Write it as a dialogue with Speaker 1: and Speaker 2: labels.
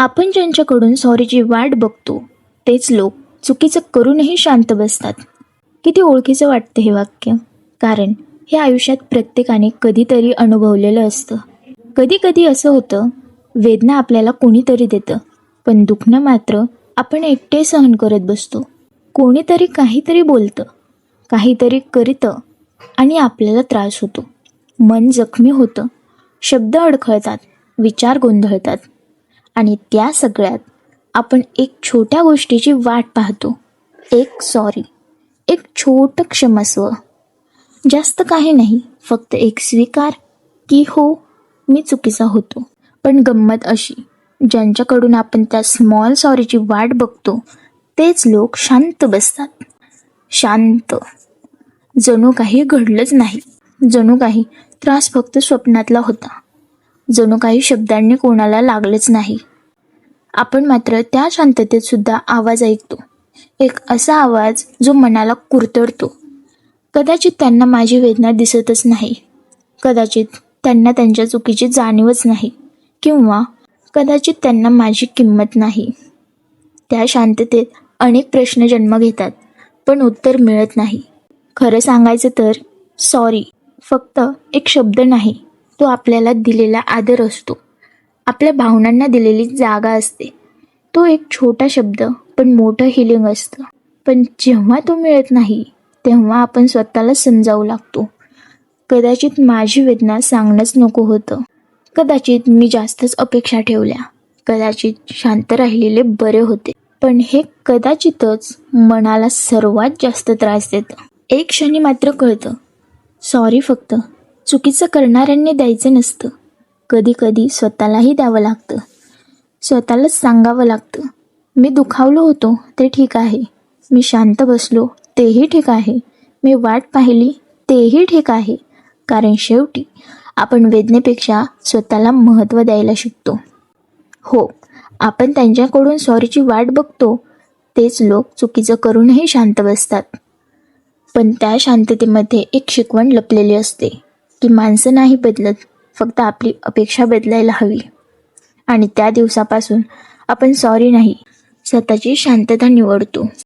Speaker 1: आपण ज्यांच्याकडून सॉरीची वाट बघतो तेच लोक चुकीचं करूनही शांत बसतात. किती ओळखीचं वाटतं हे वाक्य. कारण हे आयुष्यात प्रत्येकाने कधीतरी अनुभवलेलं असतं. कधी कधी असं होतं वेदना आपल्याला कोणीतरी देतं पण दुखणं मात्र आपण एकटे सहन करत बसतो. कोणीतरी काहीतरी बोलतं काहीतरी करीतं आणि आपल्याला त्रास होतो. मन जखमी होतं शब्द अडखळतात विचार गोंधळतात. आणि त्या सगळ्यात आपण एक छोट्या गोष्टीची वाट पाहतो. एक सॉरी एक छोटं क्षमस्व. जास्त काही नाही फक्त एक स्वीकार की हो मी चुकीचा होतो. पण गंमत अशी ज्यांच्याकडून आपण त्या स्मॉल सॉरीची वाट बघतो तेच लोक शांत बसतात. शांत. जणू काही घडलंच नाही. जणू काही त्रास फक्त स्वप्नातला होता. जणू काही शब्दांनी कोणाला लागलंच नाही. आपण मात्र त्या शांततेत सुद्धा आवाज ऐकतो. एक असा आवाज जो मनाला कुरतडतो. कदाचित त्यांना माझी वेदना दिसतच नाही. कदाचित त्यांना त्यांच्या चुकीची जाणीवच नाही. किंवा कदाचित त्यांना माझी किंमत नाही. त्या शांततेत अनेक प्रश्न जन्म घेतात पण उत्तर मिळत नाही. खरं सांगायचं तर सॉरी फक्त एक शब्द नाही. तो आपल्याला दिलेला आदर असतो. आपल्या भावनांना दिलेली जागा असते. तो एक छोटा शब्द पण मोठं हिलिंग असतं. पण जेव्हा तो मिळत नाही तेव्हा आपण स्वतःला समजावू लागतो. कदाचित माझी वेदना सांगणंच नको होतं. कदाचित मी जास्तच अपेक्षा ठेवल्या. कदाचित शांत राहिलेले बरे होते. पण हे कदाचितच मनाला सर्वात जास्त त्रास देतं. एक क्षणी मात्र कळतं. सॉरी फक्त. चुकीचं करणाऱ्यांनी द्यायचं नसतं. कधी कधी स्वतःलाही द्यावं लागतं. स्वतःलाच सांगावं लागतं. मी दुखावलो होतो ते ठीक आहे. मी शांत बसलो तेही ठीक आहे. मी वाट पाहिली तेही ठीक आहे. कारण शेवटी आपण वेदनेपेक्षा स्वतःला महत्त्व द्यायला शिकतो. हो आपण त्यांच्याकडून सॉरीची वाट बघतो. तेच लोक चुकीचं करूनही शांत बसतात. पण त्या शांततेमध्ये एक शिकवण लपलेली असते की माणसं नाही बदलत. फक्त आपली अपेक्षा बदलायला हवी. आणि त्या दिवसापासून आपण सॉरी नाही. स्वतःची शांतता निवडतो.